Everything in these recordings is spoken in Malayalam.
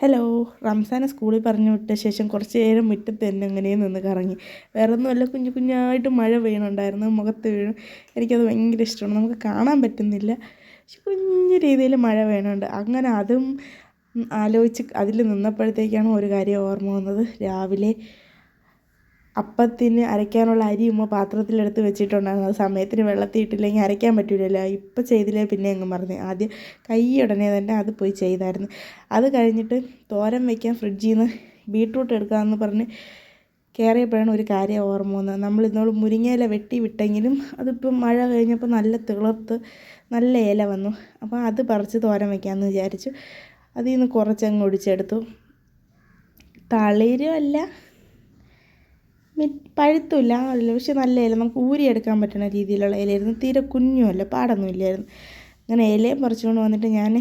ഹലോ റംസാനെ സ്കൂളിൽ പറഞ്ഞു വിട്ട ശേഷം കുറച്ച് നേരം മുറ്റത്ത് തന്നെ അങ്ങനെ നിന്ന് കറങ്ങി. വേറെ ഒന്നുമല്ല കുഞ്ഞു കുഞ്ഞായിട്ട് മഴ വീണുണ്ടായിരുന്നു മുഖത്ത് വീഴും. എനിക്കത് ഭയങ്കര ഇഷ്ടമാണ്. നമുക്ക് കാണാൻ പറ്റുന്നില്ല. പക്ഷെ കുഞ്ഞു രീതിയിൽ മഴ വീണുണ്ട് അങ്ങനെ അതും ആലോചിച്ച് അതിൽ നിന്നപ്പോഴത്തേക്കാണ് ഒരു കാര്യം ഓർമ്മ വന്നത്. രാവിലെ അപ്പത്തിന് അരയ്ക്കാനുള്ള അരി ഉമ്മ പാത്രത്തിലെടുത്ത് വെച്ചിട്ടുണ്ടായിരുന്നു. അത് സമയത്തിന് വെള്ളത്തിൽ ഇട്ടില്ലെങ്കിൽ അരയ്ക്കാൻ പറ്റില്ലല്ലോ ഇപ്പം ചെയ്തില്ലേ പിന്നെ അങ്ങ് മറന്നു. ആദ്യം കൈ ഉടനെ തന്നെ അത് പോയി ചെയ്തായിരുന്നു. അത് കഴിഞ്ഞിട്ട് തോരൻ വയ്ക്കാൻ ഫ്രിഡ്ജിൽ നിന്ന് ബീട്രൂട്ട് എടുക്കാമെന്ന് പറഞ്ഞ് കയറിയപ്പോഴാണ് ഒരു കാര്യം ഓർമ്മ വന്നത്. നമ്മൾ ഇന്നോട് മുരിങ്ങയില വെട്ടി വിട്ടെങ്കിലും അതിപ്പം മഴ കഴിഞ്ഞപ്പോൾ നല്ല തിളർത്ത് നല്ല ഇല വന്നു. അപ്പോൾ അത് പറിച്ച് തോരൻ വയ്ക്കാമെന്ന് വിചാരിച്ചു. അതിൽ നിന്ന് കുറച്ചങ്ങ് ഒടിച്ചെടുത്തു. തളിരുമല്ല പഴുത്തുമില്ല അല്ല പക്ഷെ നല്ല ഇല. നമുക്ക് ഊരിയെടുക്കാൻ പറ്റുന്ന രീതിയിലുള്ള ഇലയായിരുന്നു. തീരെ കുഞ്ഞുമല്ല പാടൊന്നും ഇല്ലായിരുന്നു. അങ്ങനെ ഇലയും പറിച്ചുകൊണ്ട് വന്നിട്ട് ഞാൻ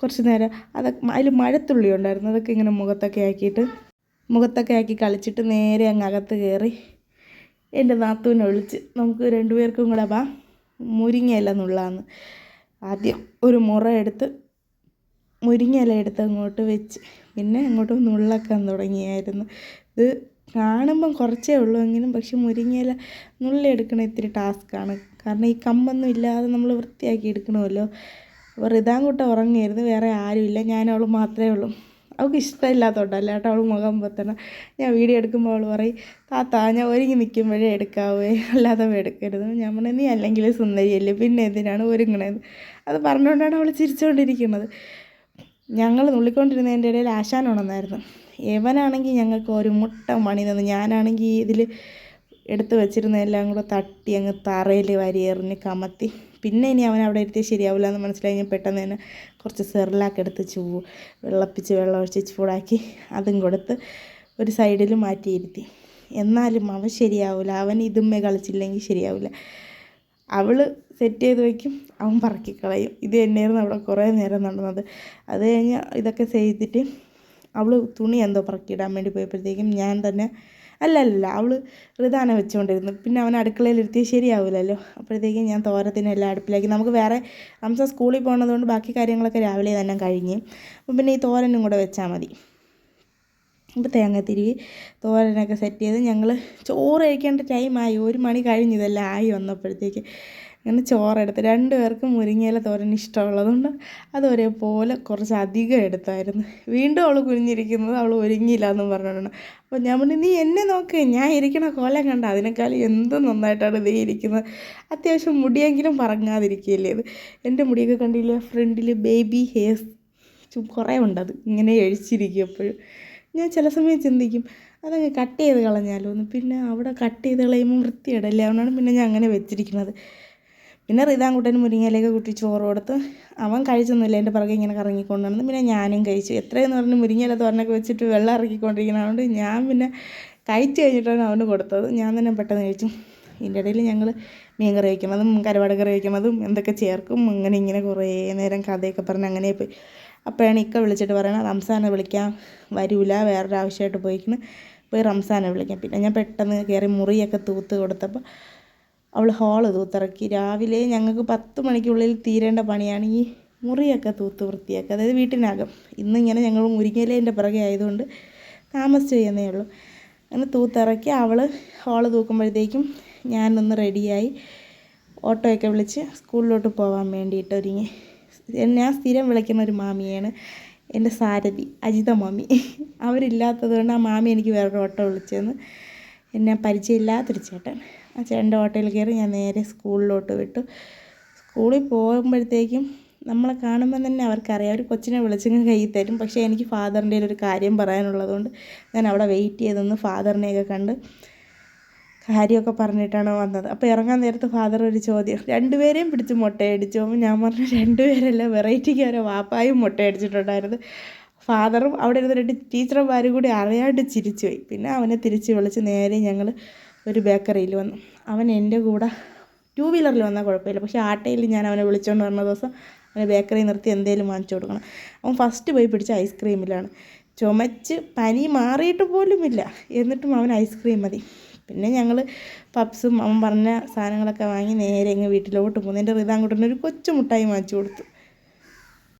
കുറച്ച് നേരം അതൊക്കെ അതിൽ മഴത്തുള്ളി ഉണ്ടായിരുന്നു. അതൊക്കെ ഇങ്ങനെ മുഖത്തൊക്കെ ആക്കിയിട്ട് മുഖത്തൊക്കെ ആക്കി കളിച്ചിട്ട് നേരെ അങ്ങ് അകത്ത് കയറി എന്റെ നാത്തൂനെ ഒളിച്ച് നമുക്ക് രണ്ടുപേർക്കും കൂടെ വാ മുരിങ്ങയില നുള്ളാന്ന്. ആദ്യം ഒരു മുറ എടുത്ത് മുരിങ്ങയില എടുത്ത് അങ്ങോട്ട് വെച്ച്. പിന്നെ അങ്ങോട്ട് നുള്ളക്കാൻ തുടങ്ങിയായിരുന്നു. ഇത് കാണുമ്പം കുറച്ചേ ഉള്ളൂ എങ്കിലും പക്ഷെ മുരിങ്ങയില നുള്ളിയെടുക്കണ ഇത്തിരി ടാസ്ക്കാണ്. കാരണം ഈ കമ്പൊന്നും ഇല്ലാതെ നമ്മൾ വൃത്തിയാക്കി എടുക്കണമല്ലോ. അപ്പോൾ റിതാൻകുട്ട ഉറങ്ങരുത് വേറെ ആരുമില്ല. ഞാൻ മാത്രമേ ഉള്ളൂ. അവൾക്ക് ഇഷ്ടമില്ലാത്തതുകൊണ്ടല്ല കേട്ടോ അവൾ മുഖം പൊത്തണം. ഞാൻ വീഡിയോ എടുക്കുമ്പോൾ അവൾ പറയും താത്ത ഞാൻ ഒരുങ്ങി നിൽക്കുമ്പോഴേ എടുക്കാവേ. അല്ലാതെ എടുക്കരുത്. ഞാൻ പറഞ്ഞു നീ അല്ലെങ്കിൽ സുന്ദരിയല്ലേ? പിന്നെ എന്തിനാണ് ഒരുങ്ങണത്? അത് പറഞ്ഞുകൊണ്ടാണ് അവൾ ചിരിച്ചുകൊണ്ടിരിക്കുന്നത്. ഞങ്ങൾ നുള്ളിക്കൊണ്ടിരുന്നതിന്റെ ഇടയിൽ ആശാൻ ഇവനാണെങ്കിൽ ഞങ്ങൾക്ക് ഒരു മുട്ട മണി തന്നു. ഞാനാണെങ്കിൽ ഇതിൽ എടുത്ത് വെച്ചിരുന്നതെല്ലാം കൂടെ തട്ടി അങ്ങ് തറയിൽ വാരി എറിഞ്ഞ് കമത്തി. പിന്നെ ഇനി അവൻ അവിടെ ഇരുത്തി ശരിയാവില്ല എന്ന് മനസ്സിലായി. ഞാൻ പെട്ടെന്ന് തന്നെ കുറച്ച് സെറിലാക്ക് എടുത്ത് ചൂ വെള്ളപ്പിച്ച് വെള്ളം ഒഴിച്ച് ചൂടാക്കി അതും കൊടുത്ത് ഒരു സൈഡിൽ മാറ്റിയിരുത്തി എന്നാലും അവൻ ശരിയാവില്ല. അവൻ ഇതുമ്മേ കളിച്ചില്ലെങ്കിൽ ശരിയാവില്ല. അവൾ സെറ്റ് ചെയ്ത് വയ്ക്കും അവൻ പറക്കിക്കളയും ഇത് തന്നെയായിരുന്നു അവിടെ കുറേ നേരം നടന്നത്. അത് കഴിഞ്ഞ് ഇതൊക്കെ ചെയ്തിട്ട് അവൾ തുണി എന്തോ പറക്കിയിടാൻ വേണ്ടി പോയപ്പോഴത്തേക്കും ഞാൻ തന്നെ അല്ല അല്ല അവൾ റിതാന വെച്ചുകൊണ്ടിരുന്നു. പിന്നെ അവൻ അടുക്കളയിൽ ഇരുത്തിയാൽ ശരിയാവില്ലല്ലോ അപ്പോഴത്തേക്കും ഞാൻ തോരത്തിനെല്ലാം അടുപ്പിലാക്കി. നമുക്ക് വേറെ റംസ സ്കൂളിൽ പോകുന്നതുകൊണ്ട് ബാക്കി കാര്യങ്ങളൊക്കെ രാവിലെ തന്നെ കഴിഞ്ഞ്. അപ്പം പിന്നെ ഈ തോരനും കൂടെ വെച്ചാൽ മതി. അപ്പോൾ തേങ്ങത്തിരിവി തോരനൊക്കെ സെറ്റ് ചെയ്ത് ഞങ്ങൾ ചോറ് കഴിക്കേണ്ട ടൈമായി ഒരു മണി കഴിഞ്ഞ് ഇതെല്ലാം ആയി വന്നപ്പോഴത്തേക്ക് അങ്ങനെ ചോറെടുത്ത് രണ്ട് പേർക്കും മുരിങ്ങയില തോരൻ ഇഷ്ടമുള്ളതുകൊണ്ട് അത് ഒരേപോലെ കുറച്ച് അധികം എടുത്തായിരുന്നു. വീണ്ടും അവൾ കുനിഞ്ഞിരിക്കുന്നത് അവൾ ഒരുങ്ങിയില്ല എന്നും പറഞ്ഞിട്ടുണ്ട് അപ്പോൾ ഞാൻ പറഞ്ഞു നീ എന്നെ നോക്ക്. ഞാൻ ഇരിക്കണ കോലം കണ്ട. അതിനേക്കാൾ എന്തും നന്നായിട്ടാണ് നീ ഇരിക്കുന്നത്? അത്യാവശ്യം മുടിയെങ്കിലും പറങ്ങാതിരിക്കുകയല്ലേ ഇത്. എന്റെ മുടിയൊക്കെ കണ്ടില്ല? ഫ്രണ്ടിൽ ബേബി ഹെയർസ് കുറേ ഉണ്ടത്. ഇങ്ങനെ എഴിച്ചിരിക്കും എപ്പോഴും. ഞാൻ ചില സമയം ചിന്തിക്കും അതങ്ങ് കട്ട് ചെയ്ത് കളഞ്ഞാലോ എന്ന്. പിന്നെ അവിടെ കട്ട് ചെയ്ത് കളയുമ്പോൾ വൃത്തിയിടല്ലേ അതുകൊണ്ടാണ് പിന്നെ ഞാൻ അങ്ങനെ വെച്ചിരിക്കുന്നത്. പിന്നെ റിതാൻകുട്ടന് മുരിങ്ങയിലേക്ക് കുട്ടി ചോറ് കൊടുത്ത് അവൻ കഴിച്ചൊന്നുമില്ല എന്റെ പുറകെ ഇങ്ങനെ കറങ്ങിക്കൊണ്ട് നടന്നു പിന്നെ ഞാനും കഴിച്ചു. എത്രയെന്ന് പറഞ്ഞ് മുരിങ്ങയില തോരനൊക്കെ വെച്ചിട്ട് വെള്ളം ഇറക്കിക്കൊണ്ടിരിക്കുന്നതുകൊണ്ട് ഞാൻ പിന്നെ കഴിച്ചു കഴിഞ്ഞിട്ടാണ് അവന് കൊടുത്തത്. ഞാൻ തന്നെ പെട്ടെന്ന് കഴിച്ചു. ഇതിന്റെ ഇടയിൽ ഞങ്ങൾ മീൻ കറി വയ്ക്കുന്നതും കരുവാട് കറി വയ്ക്കുന്നതും എന്തൊക്കെ ചേർക്കും അങ്ങനെ ഇങ്ങനെ കുറേ നേരം കഥയൊക്കെ പറഞ്ഞ് അങ്ങനെ പോയി. അപ്പോഴാണ് ഇക്ക വിളിച്ചിട്ട് പറയണത് റംസാനെ വിളിക്കാൻ വരൂല വേറൊരു ആവശ്യമായിട്ട് പോയിക്കണ് പോയി റംസാനെ വിളിക്കാം. പിന്നെ ഞാൻ പെട്ടെന്ന് കയറി മുറിയൊക്കെ തൂത്ത് കൊടുത്തപ്പോൾ അവൾ ഹോൾ തൂത്തിറക്കി. രാവിലെ ഞങ്ങൾക്ക് പത്ത് മണിക്കുള്ളിൽ തീരേണ്ട പണിയാണ് ഈ മുറിയൊക്കെ തൂത്ത് വൃത്തിയാക്കുക. അതായത് വീട്ടിനകം. ഇന്നിങ്ങനെ ഞങ്ങൾ മുരിങ്ങലേന്റെ പിറകെ ആയതുകൊണ്ട് താമസിച്ച് ചെയ്യുന്നേ ഉള്ളൂ. അങ്ങനെ തൂത്തിറക്കി അവൾ ഹോൾ തൂക്കുമ്പോഴത്തേക്കും ഞാനൊന്ന് റെഡിയായി. ഓട്ടോയൊക്കെ വിളിച്ച് സ്കൂളിലോട്ട് പോകാൻ വേണ്ടിയിട്ട് ഒരുങ്ങി. ഞാൻ സ്ഥിരം വിളിക്കുന്ന ഒരു മാമിയാണ് എന്റെ സാരഥി അജിത മാമി. അവരില്ലാത്തത് കൊണ്ട് ആ മാമി എനിക്ക് വേറൊരു ഓട്ടോ വിളിച്ചെന്ന് എന്നെ പരിചയമില്ലാത്തൊരു ചേട്ടൻ. ആ ചേട്ടന്റെ ഓട്ടോയിൽ കയറി ഞാൻ നേരെ സ്കൂളിലോട്ട് വിട്ടു. സ്കൂളിൽ പോകുമ്പോഴത്തേക്കും നമ്മളെ കാണുമ്പോൾ തന്നെ അവർക്കറിയാം അവർ കൊച്ചിനെ വിളിച്ചങ്ങ് കയ്യിൽ തരും. പക്ഷേ എനിക്ക് ഫാദറിന്റെ ഒരു കാര്യം പറയാനുള്ളതുകൊണ്ട് ഞാൻ അവിടെ വെയിറ്റ് ചെയ്തൊന്ന് ഫാദറിനെയൊക്കെ കണ്ട് കാര്യമൊക്കെ പറഞ്ഞിട്ടാണ് വന്നത്. അപ്പോൾ ഇറങ്ങാൻ നേരത്ത് ഫാദർ ഒരു ചോദ്യം. രണ്ടുപേരെയും പിടിച്ച് മുട്ടയടിച്ചു. അപ്പോൾ ഞാൻ പറഞ്ഞു രണ്ടുപേരല്ല വെറൈറ്റിക്ക് ഓരോ വാപ്പായും മുട്ടയടിച്ചിട്ടുണ്ടായിരുന്നു. ഫാദറും അവിടെ ഇരുന്ന് രണ്ട് ടീച്ചർമാരും കൂടി അറിയാണ്ട് ചിരിച്ചു പോയി. പിന്നെ അവനെ തിരിച്ച് വിളിച്ച് നേരെ ഞങ്ങൾ ഒരു ബേക്കറിയിൽ വന്നു. അവൻ എന്റെ കൂടെ ടൂ വീലറിൽ വന്നാൽ കുഴപ്പമില്ല. പക്ഷേ ആട്ടയിൽ ഞാൻ അവനെ വിളിച്ചുകൊണ്ട് വന്ന ദിവസം അവനെ ബേക്കറി നിർത്തി എന്തെങ്കിലും വാങ്ങിച്ചു കൊടുക്കണം. അവൻ ഫസ്റ്റ് പോയി പിടിച്ച ഐസ്ക്രീമിലാണ് ചുമച്ച് പനി മാറിയിട്ട് പോലുമില്ല. എന്നിട്ടും അവൻ ഐസ്ക്രീം മതി. പിന്നെ ഞങ്ങൾ പപ്സും അവൻ പറഞ്ഞ സാധനങ്ങളൊക്കെ വാങ്ങി നേരെ ഇങ്ങ് വീട്ടിലോട്ട് പോകുന്നതിന്റെ എന്റെ റിതാങ്കുട്ടന് ഒരു കൊച്ചു മുട്ടായി വാങ്ങിച്ചു കൊടുത്തു.